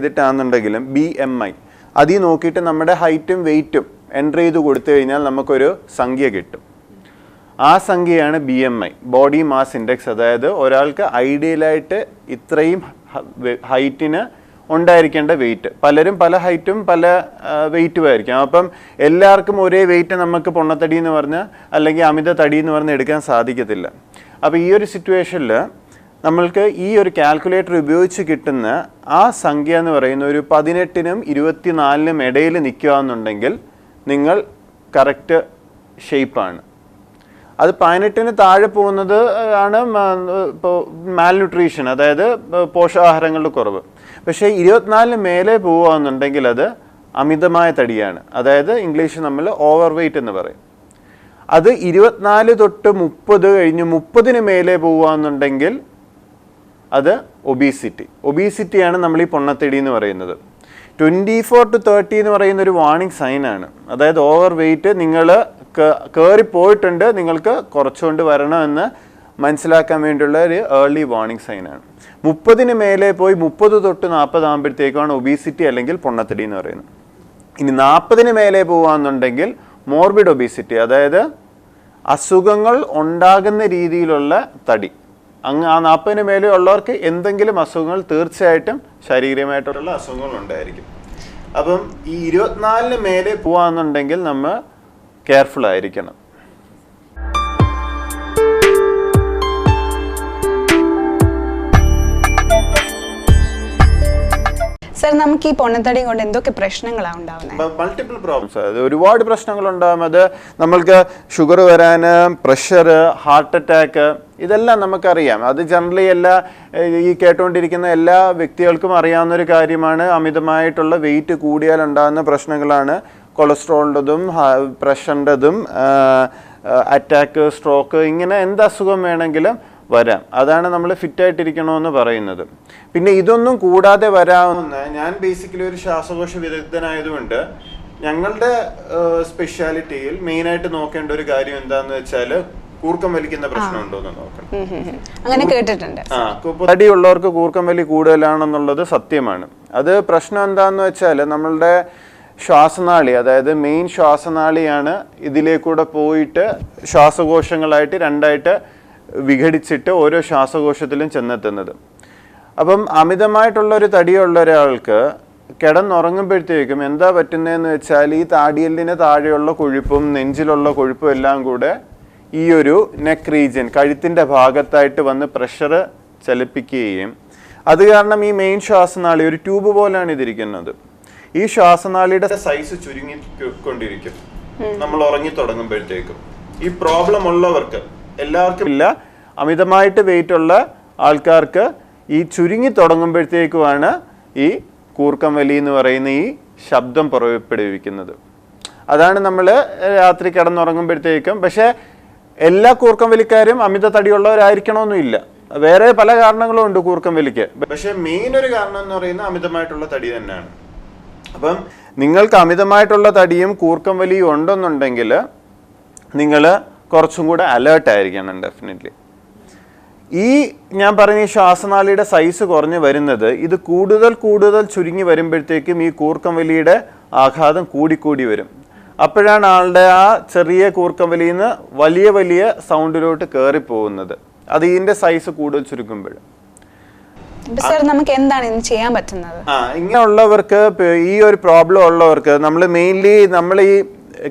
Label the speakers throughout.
Speaker 1: ചെയ്തിട്ടാണെന്നുണ്ടെങ്കിലും B M I അതിൽ നോക്കിയിട്ട് നമ്മുടെ ഹൈറ്റും വെയിറ്റും എന്റർ ചെയ്ത് കൊടുത്തു കഴിഞ്ഞാൽ നമുക്കൊരു സംഖ്യ കിട്ടും. ആ സംഖ്യയാണ് B M I body mass index അതായത് ഒരാൾക്ക് ഐഡിയലായിട്ട് ഇത്രയും ഹൈറ്റിന് ഉണ്ടായിരിക്കേണ്ട വെയിറ്റ് പലരും പല ഹൈറ്റും പല വെയിറ്റും ആയിരിക്കും. അപ്പം എല്ലാവർക്കും ഒരേ വെയിറ്റ് നമുക്ക് പൊണ്ണത്തടി എന്ന് പറഞ്ഞാൽ അല്ലെങ്കിൽ അമിത തടി എന്ന് പറഞ്ഞ് എടുക്കാൻ സാധിക്കത്തില്ല. അപ്പോൾ ഈ ഒരു സിറ്റുവേഷനിൽ നമ്മൾക്ക് ഈ ഒരു കാൽക്കുലേറ്റർ ഉപയോഗിച്ച് കിട്ടുന്ന ആ സംഖ്യ എന്ന് പറയുന്ന ഒരു പതിനെട്ടിനും ഇരുപത്തിനാലിനും ഇടയിൽ നിൽക്കുകയെന്നുണ്ടെങ്കിൽ നിങ്ങൾ കറക്റ്റ് ഷേപ്പാണ് അത് പതിനെട്ടിന് താഴെ പോകുന്നത് ആണ് ഇപ്പോൾ മാൽന്യൂട്രീഷൻ അതായത് പോഷകാഹാരങ്ങളുടെ കുറവ്. പക്ഷേ ഇരുപത്തിനാലിന് മേലെ പോവുകയെന്നുണ്ടെങ്കിൽ അത് അമിതമായ തടിയാണ്. അതായത് ഇംഗ്ലീഷ് നമ്മൾ ഓവർ വെയിറ്റ് എന്ന് പറയും. അത് ഇരുപത്തിനാല് തൊട്ട് മുപ്പത് കഴിഞ്ഞ് മുപ്പതിന് മേലെ പോവുകയെന്നുണ്ടെങ്കിൽ അത് ഒബീസിറ്റി ഒബീസിറ്റിയാണ് നമ്മൾ ഈ പൊണ്ണത്തടി എന്ന് പറയുന്നത്. ട്വന്റി ഫോർ ടു തേർട്ടി എന്ന് പറയുന്ന ഒരു വാണിംഗ് സൈനാണ് അതായത് ഓവർ വെയിറ്റ് നിങ്ങൾ കയറി പോയിട്ടുണ്ട് നിങ്ങൾക്ക് കുറച്ചുകൊണ്ട് വരണമെന്ന് മനസ്സിലാക്കാൻ വേണ്ടിയുള്ള ഒരു ഏർലി വാർണിംഗ് സൈനാണ് മുപ്പതിന് മേലെ പോയി മുപ്പത് തൊട്ട് നാൽപ്പത് ആകുമ്പോഴത്തേക്കാണ് ഒബീസിറ്റി അല്ലെങ്കിൽ പൊണ്ണത്തടി എന്ന് പറയുന്നത്. ഇനി നാൽപ്പതിന് മേലെ പോവാന്നുണ്ടെങ്കിൽ മോർബിഡ് ഒബീസിറ്റി അതായത് അസുഖങ്ങൾ ഉണ്ടാകുന്ന രീതിയിലുള്ള തടി. അങ്ങ് ആ നാൽപ്പതിന് മേലെ ഉള്ളവർക്ക് എന്തെങ്കിലും അസുഖങ്ങൾ തീർച്ചയായിട്ടും ശാരീരികമായിട്ടുള്ള അസുഖങ്ങൾ ഉണ്ടായിരിക്കും അപ്പം ഈ ഇരുപത്തിനാലിന് മേലെ പോവാന്നുണ്ടെങ്കിൽ നമ്മൾ കെയർഫുൾ ആയിരിക്കണം.
Speaker 2: നമുക്ക് ഈ പൊണ്ണത്തടി കൊണ്ട് എന്തൊക്കെ പ്രശ്നങ്ങളാണ്
Speaker 1: മൾട്ടിപ്പിൾ പ്രോബ്ലംസ് ഒരുപാട് പ്രശ്നങ്ങൾ ഉണ്ടാവും. അത് നമ്മൾക്ക് ഷുഗർ വരാൻ പ്രഷർ ഹാർട്ട് അറ്റാക്ക് ഇതെല്ലാം നമുക്കറിയാം. അത് ജനറലി എല്ലാ ഈ കേട്ടുകൊണ്ടിരിക്കുന്ന എല്ലാ വ്യക്തികൾക്കും അറിയാവുന്ന ഒരു കാര്യമാണ്. അമിതമായിട്ടുള്ള വെയിറ്റ് കൂടിയാൽ ഉണ്ടാകുന്ന പ്രശ്നങ്ങളാണ്. കൊളസ്ട്രോളിന്റെതും പ്രഷറിന്റെതും അറ്റാക്ക് സ്ട്രോക്ക് ഇങ്ങനെ എന്ത് അസുഖം വേണമെങ്കിലും വരാം. അതാണ് നമ്മൾ ഫിറ്റ് ആയിട്ടിരിക്കണമെന്ന് പറയുന്നത്. പിന്നെ ഇതൊന്നും കൂടാതെ വരാവുന്ന ഞാൻ ബേസിക്കലി ഒരു ശ്വാസകോശ വിദഗ്ധനായതുകൊണ്ട് ഞങ്ങളുടെ സ്പെഷ്യാലിറ്റിയിൽ മെയിനായിട്ട് നോക്കേണ്ട ഒരു കാര്യം എന്താന്ന് വെച്ചാൽ കൂർക്കം വലിക്കുന്ന പ്രശ്നമുണ്ടോ എന്ന് നോക്കണം.
Speaker 2: അങ്ങനെ കേട്ടിട്ടുണ്ട്.
Speaker 1: ആ തടിയുള്ളവർക്ക് കൂർക്കം വലി കൂടുതലാണെന്നുള്ളത് സത്യമാണ്. അത് പ്രശ്നം എന്താന്ന് വെച്ചാൽ നമ്മളുടെ ശ്വാസനാളി അതായത് മെയിൻ ശ്വാസനാളിയാണ് ഇതിലേക്കൂടെ പോയിട്ട് ശ്വാസകോശങ്ങളായിട്ട് രണ്ടായിട്ട് വിഘടിച്ചിട്ട് ഓരോ ശ്വാസകോശത്തിലും ചെന്നെത്തുന്നത്. അപ്പം അമിതമായിട്ടുള്ള ഒരു തടിയുള്ള ഒരാൾക്ക് കിടന്നുറങ്ങുമ്പോഴത്തേക്കും എന്താ പറ്റുന്നതെന്ന് വെച്ചാൽ ഈ താടിയലിന് താഴെയുള്ള കൊഴുപ്പും നെഞ്ചിലുള്ള കൊഴുപ്പും എല്ലാം കൂടെ ഈ ഒരു നെക്ക് റീജിയൻ കഴുത്തിന്റെ ഭാഗത്തായിട്ട് വന്ന് പ്രഷർ ചലിപ്പിക്കുകയും അത് കാരണം ഈ മെയിൻ ശ്വാസനാളി ഒരു ട്യൂബ് പോലെയാണ് ഇതിരിക്കുന്നത്. ഈ ശ്വാസനാളിയുടെ സൈസ് ചുരുങ്ങി കൊണ്ടിരിക്കും നമ്മൾ ഉറങ്ങി തുടങ്ങുമ്പോഴത്തേക്കും. ഈ പ്രോബ്ലം ഉള്ളവർക്ക് എല്ലാവർക്കും ഇല്ല. അമിതമായിട്ട് വെയിറ്റ് ഉള്ള ആൾക്കാർക്ക് ഈ ചുരുങ്ങി തുടങ്ങുമ്പോഴത്തേക്കുമാണ് ഈ കൂർക്കം വലി എന്ന് പറയുന്ന ഈ ശബ്ദം പുറപ്പെടുവിക്കുന്നത്. അതാണ് നമ്മൾ രാത്രി കിടന്നുറങ്ങുമ്പോഴത്തേക്കും. പക്ഷേ എല്ലാ കൂർക്കം വലിക്കാരും അമിത തടിയുള്ളവരായിരിക്കണമെന്നില്ല വേറെ പല കാരണങ്ങളും ഉണ്ട് കൂർക്കം വലിക്ക് പക്ഷേ മെയിൻ ഒരു കാരണം എന്ന് പറയുന്നത് അമിതമായിട്ടുള്ള തടി തന്നെയാണ്. അപ്പം നിങ്ങൾക്ക് അമിതമായിട്ടുള്ള തടിയും കൂർക്കം വലിയും ഉണ്ടെന്നുണ്ടെങ്കിൽ നിങ്ങൾ കുറച്ചും കൂടെ അലേർട്ട് ആയിരിക്കണം ഡെഫിനറ്റ്ലി ഈ ഞാൻ പറഞ്ഞ ഈ ശ്വാസനാളിയുടെ സൈസ് കുറഞ്ഞു വരുന്നത് ഇത് കൂടുതൽ കൂടുതൽ ചുരുങ്ങി വരുമ്പോഴത്തേക്കും ഈ കൂർക്കം വലിയുടെ ആഘാതം കൂടിക്കൂടി വരും. അപ്പോഴാണ് ആളുടെ ആ ചെറിയ കൂർക്കം വലിയിൽ നിന്ന് വലിയ വലിയ സൗണ്ടിലോട്ട് കയറി പോകുന്നത് അത് ഇതിന്റെ സൈസ് കൂടുതൽ ചുരുക്കുമ്പോൾ
Speaker 2: അപ്പൊ സർ നമുക്ക് എന്താണ് ഇന്ന് ചെയ്യാൻ പറ്റുന്നത്?
Speaker 1: ആ ഇങ്ങനെയുള്ളവർക്ക് ഈ ഒരു പ്രോബ്ലം ഉള്ളവർക്ക് നമ്മൾ മെയിൻലി നമ്മൾ ഈ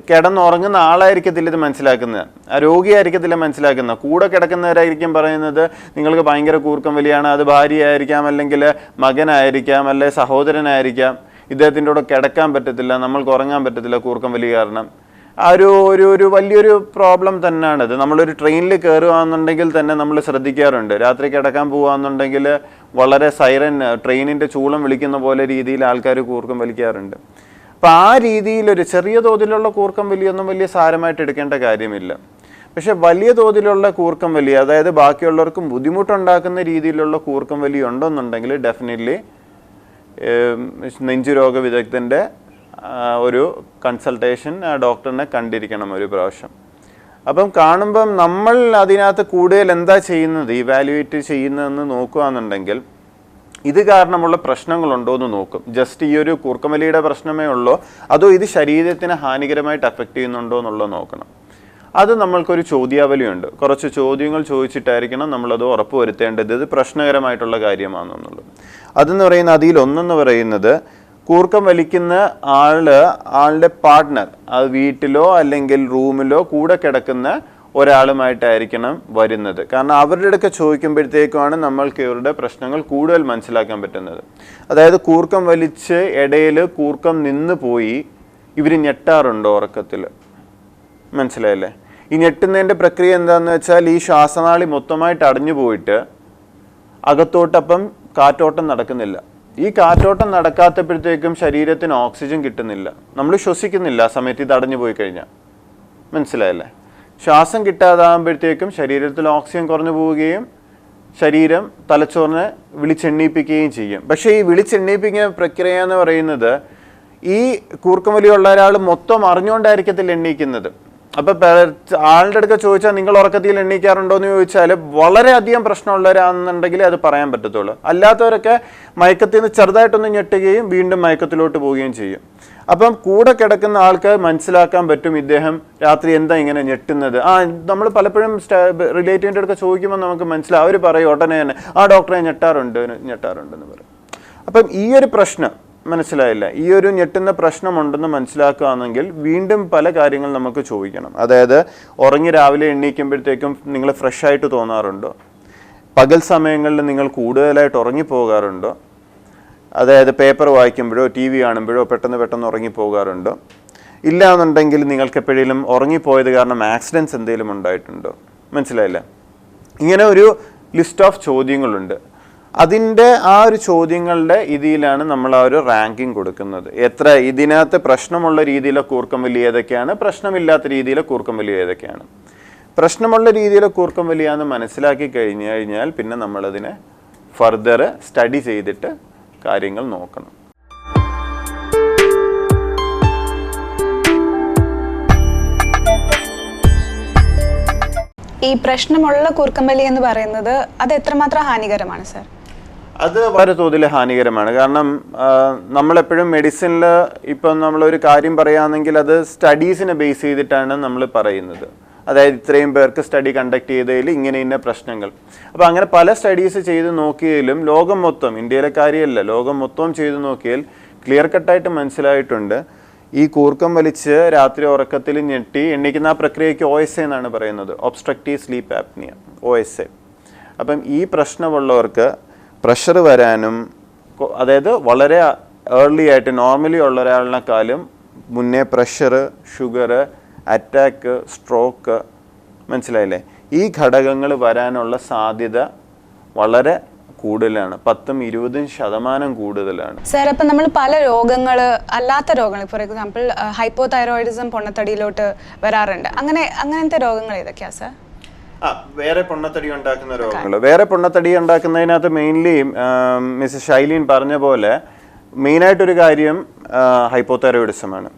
Speaker 1: കിടന്നുറങ്ങുന്ന ആളായിരിക്കത്തില്ല ഇത് മനസ്സിലാക്കുന്നത്. ആ രോഗിയായിരിക്കത്തില്ല മനസ്സിലാക്കുന്നത്. കൂടെ കിടക്കുന്നവരായിരിക്കും പറയുന്നത് നിങ്ങൾക്ക് ഭയങ്കര കൂർക്കം വലിയാണ് അത് ഭാര്യയായിരിക്കാം അല്ലെങ്കിൽ മകനായിരിക്കാം അല്ലെ സഹോദരനായിരിക്കാം. ഇദ്ദേഹത്തിന്റെ കൂടെ കിടക്കാൻ പറ്റത്തില്ല നമ്മൾക്ക് ഉറങ്ങാൻ പറ്റത്തില്ല കൂർക്കം വലിയ കാരണം. ആ ഒരു ഒരു ഒരു വലിയൊരു പ്രോബ്ലം തന്നെയാണിത് നമ്മളൊരു ട്രെയിനിൽ കയറുകയാണെന്നുണ്ടെങ്കിൽ തന്നെ നമ്മൾ ശ്രദ്ധിക്കാറുണ്ട്. രാത്രി കിടക്കാൻ പോവുകയാണെന്നുണ്ടെങ്കിൽ വളരെ സൈറൻ ട്രെയിനിന്റെ ചൂളം വിളിക്കുന്ന പോലെ രീതിയിൽ ആൾക്കാർ കൂർക്കം വലിക്കാറുണ്ട്. അപ്പം ആ രീതിയിലൊരു ചെറിയ തോതിലുള്ള കൂർക്കം വലിയൊന്നും വലിയ സാരമായിട്ട് എടുക്കേണ്ട കാര്യമില്ല. പക്ഷെ വലിയ തോതിലുള്ള കൂർക്കം വലി അതായത് ബാക്കിയുള്ളവർക്കും ബുദ്ധിമുട്ടുണ്ടാക്കുന്ന രീതിയിലുള്ള കൂർക്കം വലി ഉണ്ടെന്നുണ്ടെങ്കിൽ ഡെഫിനറ്റ്ലി നെഞ്ചുരോഗ വിദഗ്ധന്റെ ഒരു കൺസൾട്ടേഷൻ ആ ഡോക്ടറിനെ കണ്ടിരിക്കണം ഒരു പ്രാവശ്യം. അപ്പം കാണുമ്പം നമ്മൾ അതിനകത്ത് കൂടുതൽ എന്താ ചെയ്യുന്നത് ഇവാലുവേറ്റ് ചെയ്യുന്നതെന്ന് നോക്കുകയാണെന്നുണ്ടെങ്കിൽ ഇത് കാരണമുള്ള പ്രശ്നങ്ങളുണ്ടോ എന്ന് നോക്കും. ജസ്റ്റ് ഈ ഒരു കൂർക്കമലിയുടെ പ്രശ്നമേ ഉള്ളോ. അതോ ഇത് ശരീരത്തിന് ഹാനികരമായിട്ട് അഫക്റ്റ് ചെയ്യുന്നുണ്ടോ എന്നുള്ളത് നോക്കണം. അത് നമ്മൾക്കൊരു ചോദ്യാവലിയുണ്ട്. കുറച്ച് ചോദ്യങ്ങൾ ചോദിച്ചിട്ടായിരിക്കണം നമ്മളത് ഉറപ്പ് വരുത്തേണ്ടത് ഇത് പ്രശ്നകരമായിട്ടുള്ള കാര്യമാണെന്നുള്ളത് അതെന്ന് പറയുന്ന അതിൽ ഒന്നെന്ന് പറയുന്നത് കൂർക്കം വലിക്കുന്ന ആൾ ആളുടെ പാർട്ട്ണർ അത് വീട്ടിലോ അല്ലെങ്കിൽ റൂമിലോ കൂടെ കിടക്കുന്ന ഒരാളുമായിട്ടായിരിക്കണം വരുന്നത്. കാരണം അവരുടെ അടുക്ക ചോദിക്കുമ്പോഴത്തേക്കുമാണ് നമ്മൾക്ക് ഇവരുടെ പ്രശ്നങ്ങൾ കൂടുതൽ മനസ്സിലാക്കാൻ പറ്റുന്നത്. അതായത് കൂർക്കം വലിച്ച് ഇടയിൽ കൂർക്കം നിന്ന് പോയി ഇവർ ഞെട്ടാറുണ്ടോ ഉറക്കത്തിൽ മനസ്സിലായല്ലേ? ഈ ഞെട്ടുന്നതിന്റെ പ്രക്രിയ എന്താണെന്ന് വെച്ചാൽ ഈ ശ്വാസനാളി മൊത്തമായിട്ട് അടഞ്ഞു പോയിട്ട് അകത്തോട്ടപ്പം കാറ്റോട്ടം നടക്കുന്നില്ല. ഈ കാറ്റോട്ടം നടക്കാത്തപ്പോഴത്തേക്കും ശരീരത്തിന് ഓക്സിജൻ കിട്ടുന്നില്ല. നമ്മൾ ശ്വസിക്കുന്നില്ല ആ സമയത്ത് ഇത് അടഞ്ഞു പോയി കഴിഞ്ഞാൽ മനസ്സിലായല്ലേ? ശ്വാസം കിട്ടാതാകുമ്പോഴത്തേക്കും ശരീരത്തിൽ ഓക്സിജൻ കുറഞ്ഞു പോവുകയും ശരീരം തലച്ചോറിനെ വിളിച്ചെണ്ണീപ്പിക്കുകയും ചെയ്യും. പക്ഷേ ഈ വിളിച്ചെണ്ണീപ്പിക്കുന്ന പ്രക്രിയ എന്ന് പറയുന്നത് ഈ കൂർക്കമലിയുള്ള ഒരാൾ മൊത്തം അറിഞ്ഞുകൊണ്ടായിരിക്കത്തിൽ എണ്ണീക്കുന്നത്. അപ്പോൾ ആളുടെ അടുക്ക ചോദിച്ചാൽ നിങ്ങൾ ഉറക്കത്തിൽ എണ്ണീക്കാറുണ്ടോ എന്ന് ചോദിച്ചാൽ വളരെയധികം പ്രശ്നമുള്ളവരാണെന്നുണ്ടെങ്കിൽ അത് പറയാൻ പറ്റത്തുള്ളൂ. അല്ലാത്തവരൊക്കെ മയക്കത്തിൽ നിന്ന് ചെറുതായിട്ടൊന്ന് ഞെട്ടുകയും വീണ്ടും മയക്കത്തിലോട്ട് പോവുകയും ചെയ്യും. അപ്പം കൂടെ കിടക്കുന്ന ആൾക്ക് മനസ്സിലാക്കാൻ പറ്റും ഇദ്ദേഹം രാത്രി എന്താ ഇങ്ങനെ ഞെട്ടുന്നത്. ആ നമ്മൾ പലപ്പോഴും റിലേറ്റീവിന്റെ അടുക്ക ചോദിക്കുമ്പോൾ നമുക്ക് മനസ്സിലാവും. അവർ പറയും ഉടനെ തന്നെ ആ ഡോക്ടറെ ഞെട്ടാറുണ്ട് ഞെട്ടാറുണ്ടെന്ന് പറയും. അപ്പം ഈ ഒരു പ്രശ്നം മനസ്സിലായില്ല? ഈ ഒരു ഞെട്ടുന്ന പ്രശ്നമുണ്ടെന്ന് മനസ്സിലാക്കുകയാണെങ്കിൽ വീണ്ടും പല കാര്യങ്ങൾ നമുക്ക് ചോദിക്കണം. അതായത് ഉറങ്ങി രാവിലെ എണ്ണീക്കുമ്പോഴത്തേക്കും നിങ്ങൾ ഫ്രഷ് ആയിട്ട് തോന്നാറുണ്ടോ? പകൽ സമയങ്ങളിൽ നിങ്ങൾ കൂടുതലായിട്ട് ഉറങ്ങിപ്പോകാറുണ്ടോ? അതായത് പേപ്പർ വായിക്കുമ്പോഴോ ടി വി കാണുമ്പോഴോ പെട്ടെന്ന് പെട്ടെന്ന് ഉറങ്ങിപ്പോകാറുണ്ടോ? ഇല്ല എന്നുണ്ടെങ്കിൽ നിങ്ങൾക്ക് എപ്പോഴേലും ഉറങ്ങിപ്പോയത് കാരണം ആക്സിഡൻസ് എന്തെങ്കിലും ഉണ്ടായിട്ടുണ്ടോ? മനസ്സിലായില്ല. ഇങ്ങനെ ഒരു ലിസ്റ്റ് ഓഫ് ചോദ്യങ്ങളുണ്ട്. അതിന്റെ ആ ഒരു ചോദ്യങ്ങളുടെ ഇതിലാണ് നമ്മൾ ആ ഒരു റാങ്കിങ് കൊടുക്കുന്നത്. എത്ര? ഇതിനകത്ത് പ്രശ്നമുള്ള രീതിയിലെ കൂർക്കം വലിയ ഏതൊക്കെയാണ്? പ്രശ്നമില്ലാത്ത രീതിയിലെ കൂർക്കം വലിയ ഏതൊക്കെയാണ്? പ്രശ്നമുള്ള രീതിയിലെ കൂർക്കം വലിയ എന്ന് മനസ്സിലാക്കി കഴിഞ്ഞു കഴിഞ്ഞാൽ പിന്നെ നമ്മളതിനെ ഫർദർ സ്റ്റഡി ചെയ്തിട്ട് കാര്യങ്ങൾ നോക്കണം.
Speaker 2: ഈ പ്രശ്നമുള്ള കൂർക്കമ്പലി എന്ന് പറയുന്നത് അത് എത്രമാത്രം ഹാനികരമാണ് സർ?
Speaker 1: അത് വളരെ തോതിൽ ഹാനികരമാണ്. കാരണം നമ്മളെപ്പോഴും മെഡിസിനിൽ ഇപ്പം നമ്മളൊരു കാര്യം പറയുകയാണെങ്കിൽ അത് സ്റ്റഡീസിനെ ബേസ് ചെയ്തിട്ടാണ് നമ്മൾ പറയുന്നത്. അതായത് ഇത്രയും പേർക്ക് സ്റ്റഡി കണ്ടക്ട് ചെയ്തതിൽ ഇങ്ങനെ ഇന്ന പ്രശ്നങ്ങൾ. അപ്പോൾ അങ്ങനെ പല സ്റ്റഡീസ് ചെയ്ത് നോക്കിയതിലും ലോകം മൊത്തം ഇന്ത്യയിലെ കാര്യമല്ല ലോകം മൊത്തം ചെയ്ത് നോക്കിയാൽ ക്ലിയർ കട്ടായിട്ട് മനസ്സിലായിട്ടുണ്ട്. ഈ കൂർക്കം വലിച്ച് രാത്രി ഉറക്കത്തിൽ ഞെട്ടി എണ്ണിക്കുന്ന ആ പ്രക്രിയയ്ക്ക് ഒ എസ് എ എന്നാണ് പറയുന്നത് obstructive sleep apnoea O S A അപ്പം ഈ പ്രശ്നമുള്ളവർക്ക് പ്രഷർ വരാനും അതായത് വളരെ ഏർലി ആയിട്ട് നോർമലി ഉള്ള ഒരാളിനെക്കാളും മുന്നേ പ്രഷർ ഷുഗർ അറ്റാക്ക് സ്ട്രോക്ക് മനസ്സിലായില്ലേ? ഈ ഘടകങ്ങൾ വരാനുള്ള സാധ്യത വളരെ കൂടുതലാണ്. പത്തും ഇരുപതും ശതമാനം കൂടുതലാണ്.
Speaker 2: സാർ അപ്പം നമ്മൾ പല രോഗങ്ങൾ അല്ലാത്ത രോഗങ്ങൾ ഫോർ എക്സാമ്പിൾ ഹൈപ്പോ തൈറോയിഡിസം പൊണ്ണത്തടിയിലോട്ട് വരാറുണ്ട്. അങ്ങനെ അങ്ങനത്തെ രോഗങ്ങൾ ഏതൊക്കെയാ സാർ?
Speaker 1: ആ വേറെ പൊണ്ണത്തടി ഉണ്ടാക്കുന്ന രോഗങ്ങൾ. വേറെ പൊണ്ണത്തടി ഉണ്ടാക്കുന്നതിനകത്ത് മെയിൻലി മിസ് ഷൈലീൻ പറഞ്ഞ പോലെ മെയിനായിട്ടൊരു കാര്യം ഹൈപ്പോതൈറോയിഡിസമാണ്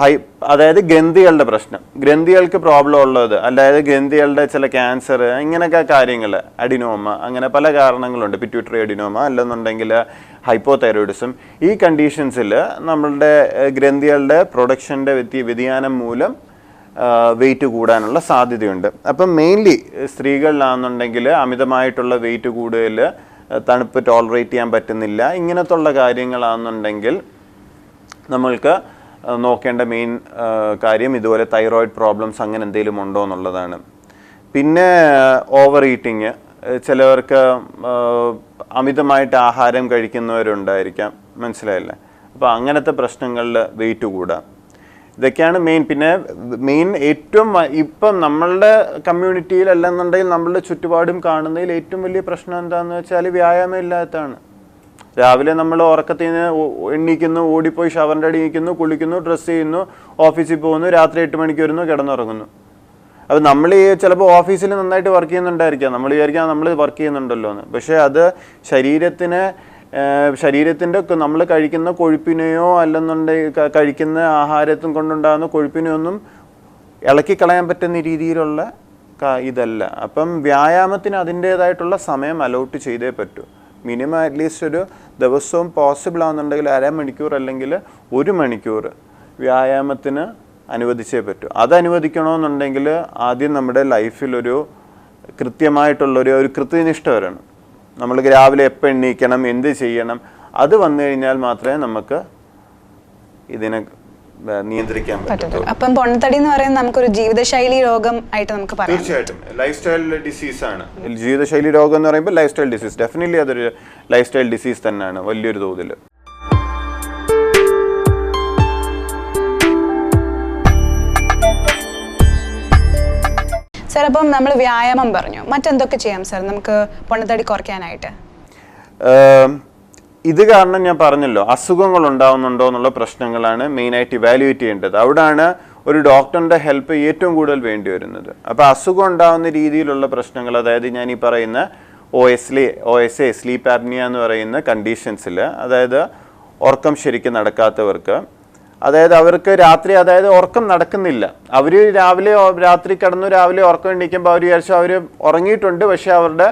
Speaker 1: ഹൈ അതായത് ഗ്രന്ഥികളുടെ പ്രശ്നം. ഗ്രന്ഥികൾക്ക് പ്രോബ്ലം ഉള്ളത് അതായത് ഗ്രന്ഥികളുടെ ചില ക്യാൻസർ ഇങ്ങനെയൊക്കെ കാര്യങ്ങൾ അഡിനോമ അങ്ങനെ പല കാരണങ്ങളുണ്ട്. പിറ്റ്യൂട്ടറി അഡിനോമ അല്ലെന്നുണ്ടെങ്കിൽ ഹൈപ്പോതൈറോയിഡിസം ഈ കണ്ടീഷൻസിൽ നമ്മളുടെ ഗ്രന്ഥികളുടെ പ്രൊഡക്ഷന്റെ വ്യതി വ്യതിയാനം മൂലം വെയിറ്റ് കൂടാനുള്ള സാധ്യതയുണ്ട്. അപ്പം മെയിൻലി സ്ത്രീകളിലാണെന്നുണ്ടെങ്കിൽ അമിതമായിട്ടുള്ള വെയിറ്റ് കൂടുതൽ തണുപ്പ് ടോളറേറ്റ് ചെയ്യാൻ പറ്റുന്നില്ല. ഇങ്ങനത്തുള്ള കാര്യങ്ങളാണെന്നുണ്ടെങ്കിൽ നമ്മൾക്ക് നോക്കേണ്ട മെയിൻ കാര്യം ഇതുപോലെ തൈറോയിഡ് പ്രോബ്ലംസ് അങ്ങനെ എന്തെങ്കിലും ഉണ്ടോ എന്നുള്ളതാണ്. പിന്നെ ഓവർ ഈറ്റിങ് ചിലവർക്ക് അമിതമായിട്ട് ആഹാരം കഴിക്കുന്നവരുണ്ടായിരിക്കാം. മനസ്സിലായില്ലേ? അപ്പോൾ അങ്ങനത്തെ പ്രശ്നങ്ങളിൽ വെയിറ്റ് കൂടാം ഇതൊക്കെയാണ് മെയിൻ പിന്നെ മെയിൻ ഏറ്റവും ഇപ്പം നമ്മളുടെ കമ്മ്യൂണിറ്റിയിൽ അല്ലെന്നുണ്ടെങ്കിൽ നമ്മളുടെ ചുറ്റുപാടും കാണുന്നതിൽ ഏറ്റവും വലിയ പ്രശ്നം എന്താണെന്ന് വെച്ചാൽ വ്യായാമം ഇല്ലാത്തതാണ്. രാവിലെ നമ്മൾ ഉറക്കത്തിൽ നിന്ന് എണ്ണിക്കുന്നു ഓടിപ്പോയി ഷവറിന്റെ അടി നിൽക്കുന്നു കുളിക്കുന്നു ഡ്രസ്സ് ചെയ്യുന്നു ഓഫീസിൽ പോകുന്നു രാത്രി എട്ട് മണിക്ക് വരുന്നു കിടന്നുറങ്ങുന്നു. അപ്പോൾ നമ്മൾ ഈ ചിലപ്പോൾ ഓഫീസിൽ നന്നായിട്ട് വർക്ക് ചെയ്യുന്നുണ്ടായിരിക്കാം. നമ്മൾ വിചാരിക്കാം നമ്മൾ വർക്ക് ചെയ്യുന്നുണ്ടല്ലോ എന്ന്. പക്ഷേ അത് ശരീരത്തിന് ശരീരത്തിന്റെ നമ്മൾ കഴിക്കുന്ന കൊഴുപ്പിനെയോ അല്ലെന്നുണ്ടെങ്കിൽ കഴിക്കുന്ന ആഹാരത്തും കൊണ്ടുണ്ടാകുന്ന കൊഴുപ്പിനെയോ ഒന്നും ഇളക്കി കളയാൻ പറ്റുന്ന രീതിയിലുള്ള ഇതല്ല. അപ്പം വ്യായാമത്തിന് അതിന്റേതായിട്ടുള്ള സമയം അലോട്ട് ചെയ്തേ പറ്റൂ. മിനിമം അറ്റ്ലീസ്റ്റ് ഒരു ദിവസവും പോസിബിൾ ആവുന്നുണ്ടെങ്കിൽ അരമണിക്കൂർ അല്ലെങ്കിൽ ഒരു മണിക്കൂർ വ്യായാമത്തിന് അനുവദിച്ചേ പറ്റൂ. അത് ആദ്യം നമ്മുടെ ലൈഫിലൊരു കൃത്യമായിട്ടുള്ളൊരു ഒരു കൃത്യനിഷ്ഠ വരണം. നമ്മൾ രാവിലെ എപ്പോൾ എണ്ണീക്കണം എന്ത് ചെയ്യണം അത് വന്നു കഴിഞ്ഞാൽ മാത്രമേ നമുക്ക് ഇതിനെ നിയന്ത്രിക്കാൻ പറ്റും
Speaker 2: അപ്പം പൊണ്ണത്തടി എന്ന് പറയുന്നത് നമുക്കൊരു ജീവിതശൈലി രോഗം ആയിട്ട് നമുക്ക് പറയാം.
Speaker 1: തീർച്ചയായിട്ടും. ലൈഫ് സ്റ്റൈൽ ഡിസീസ് ആണ് ജീവിതശൈലി രോഗം എന്ന് പറയുമ്പോൾ ലൈഫ് സ്റ്റൈൽ ഡിസീസ് ഡെഫിനറ്റ്ലി അതൊരു ലൈഫ് സ്റ്റൈൽ ഡിസീസ് തന്നെയാണ്. വലിയൊരു തോതിൽ.
Speaker 2: സാർ അപ്പം നമ്മൾ വ്യായാമം പറഞ്ഞു. മറ്റെന്തൊക്കെ ചെയ്യാം സാർ? നമുക്ക് പൊണ്ണത്തടി കുറയ്ക്കാനായിട്ട്.
Speaker 1: ഇത് കാരണം ഞാൻ പറഞ്ഞല്ലോ അസുഖങ്ങൾ ഉണ്ടാവുന്നുണ്ടോ എന്നുള്ള പ്രശ്നങ്ങളാണ് മെയിനായിട്ട് ഇവാലുവേറ്റ് ചെയ്യേണ്ടത്. അവിടാണ് ഒരു ഡോക്ടറിന്റെ ഹെൽപ്പ് ഏറ്റവും കൂടുതൽ വേണ്ടി വരുന്നത്. അപ്പോൾ അസുഖം ഉണ്ടാകുന്ന രീതിയിലുള്ള പ്രശ്നങ്ങൾ അതായത് ഞാൻ ഈ പറയുന്ന O S O S A sleep apnoea എന്ന് പറയുന്ന കണ്ടീഷൻസിൽ അതായത് ഉറക്കം ശരിക്കും നടക്കാത്തവർക്ക് അതായത് അവർക്ക് രാത്രി അതായത് ഉറക്കം നടക്കുന്നില്ല. അവർ രാവിലെ രാത്രി കിടന്നു രാവിലെ ഉറക്കം എണീക്കുമ്പോൾ അവർ വിചാരിച്ചു അവർ ഉറങ്ങിയിട്ടുണ്ട് പക്ഷേ അവരുടെ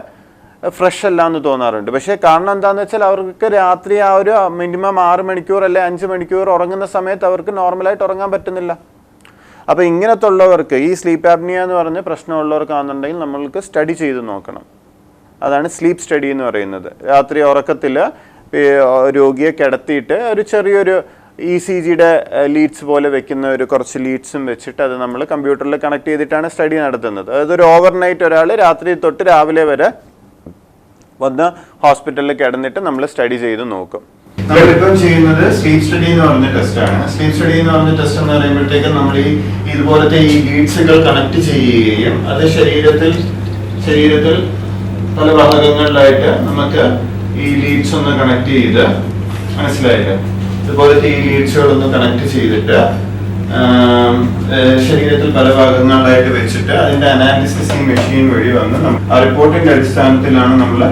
Speaker 1: ഫ്രഷ് അല്ല എന്ന് തോന്നാറുണ്ട്. പക്ഷേ കാരണം എന്താണെന്ന് വെച്ചാൽ അവർക്ക് രാത്രി ആ ഒരു മിനിമം ആറ് മണിക്കൂർ അല്ലെ അഞ്ച് മണിക്കൂർ ഉറങ്ങുന്ന സമയത്ത് അവർക്ക് നോർമലായിട്ട് ഉറങ്ങാൻ പറ്റുന്നില്ല. അപ്പോൾ ഇങ്ങനത്തെ ഉള്ളവർക്ക് ഈ സ്ലീപ്പ് ആപ്നിയ എന്ന് പറഞ്ഞ് പ്രശ്നമുള്ളവർക്കാണെന്നുണ്ടെങ്കിൽ നമ്മൾക്ക് സ്റ്റഡി ചെയ്ത് നോക്കണം. അതാണ് സ്ലീപ്പ് സ്റ്റഡി എന്ന് പറയുന്നത്. രാത്രി ഉറക്കത്തിൽ രോഗിയെ കിടത്തിയിട്ട് ഒരു ചെറിയൊരു ഇ സി ജിയുടെ ലീഡ്സ് പോലെ വെക്കുന്ന ഒരു കുറച്ച് ലീഡ്സും വെച്ചിട്ട് അത് നമ്മൾ കമ്പ്യൂട്ടറിൽ കണക്ട് ചെയ്തിട്ടാണ് സ്റ്റഡി നടത്തുന്നത്. അതായത് ഒരു ഓവർനൈറ്റ് ഒരാൾ രാത്രി തൊട്ട് രാവിലെ വരെ വന്ന് ഹോസ്പിറ്റലിൽ കിടന്നിട്ട് നമ്മൾ സ്റ്റഡി ചെയ്ത് നോക്കും. നമ്മളിപ്പം ചെയ്യുന്നത് സ്ലീപ് സ്റ്റഡി എന്ന് പറഞ്ഞ ടെസ്റ്റ് ആണ്. സ്ലീപ്പ് സ്റ്റഡി എന്ന് പറഞ്ഞ ടെസ്റ്റ് എന്ന് പറയുമ്പോഴത്തേക്കും നമ്മൾ ഈ ഇതുപോലത്തെ ഈ ലീഡ്സുകൾ കണക്ട് ചെയ്യുകയും അത് ശരീരത്തിൽ ശരീരത്തിൽ പല ഭാഗങ്ങളിലായിട്ട് നമുക്ക് ഈ ലീഡ്സ് ഒന്ന് കണക്ട് ചെയ്ത് മനസ്സിലായില്ലേ? ഇതുപോലത്തെ ഈ ലീഡ്സുകളൊന്ന് കണക്ട് ചെയ്തിട്ട് ശരീരത്തിൽ പല ഭാഗങ്ങളിലായിട്ട് വെച്ചിട്ട് അതിന്റെ അനാലിസിസ് ഈ മെഷീൻ വഴി വന്ന് ആ റിപ്പോർട്ടിന്റെ അടിസ്ഥാനത്തിലാണ് നമ്മൾ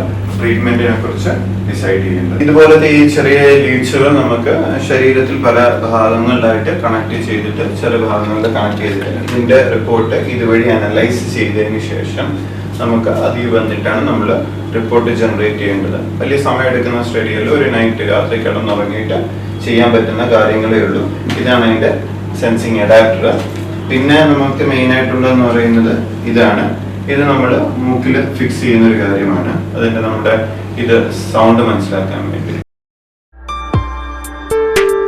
Speaker 1: ട്രീറ്റ്മെന്റിനെ കുറിച്ച് ഡിസൈഡ് ചെയ്യുന്നത് ഇതുപോലത്തെ ഈ ചെറിയ ലീഡ്സുകൾ നമുക്ക് ശരീരത്തിൽ പല ഭാഗങ്ങളിലായിട്ട് കണക്ട് ചെയ്തിട്ട് ചില ഭാഗങ്ങളിൽ കണക്ട് ചെയ്തിട്ട് ഇതിന്റെ റിപ്പോർട്ട് ഇതുവഴി അനലൈസ് ചെയ്തതിന് ശേഷം നമുക്ക് അതിൽ വന്നിട്ടാണ് നമ്മൾ റിപ്പോർട്ട് ജനറേറ്റ് ചെയ്യേണ്ടത്. വലിയ സമയം എടുക്കുന്ന സ്റ്റഡിയിൽ ഒരു നൈറ്റ് രാത്രി കിടന്നുറങ്ങിയിട്ട് ചെയ്യാൻ പറ്റുന്ന കാര്യങ്ങളേ ഉള്ളൂ. ഇതാണ് അതിന്റെ സെൻസിങ് അഡാപ്റ്റർ പിന്നെ നമുക്ക് മെയിൻ ആയിട്ടുള്ളതെന്ന് പറയുന്നത് ഇതാണ്. ഇത് നമ്മൾ മൂക്കിൽ ഫിക്സ് ചെയ്യുന്ന ഒരു കാര്യമാണ്. അതിന്റെ നമ്മുടെ ഇത് സൗണ്ട് മനസ്സിലാക്കാൻ വേണ്ടി.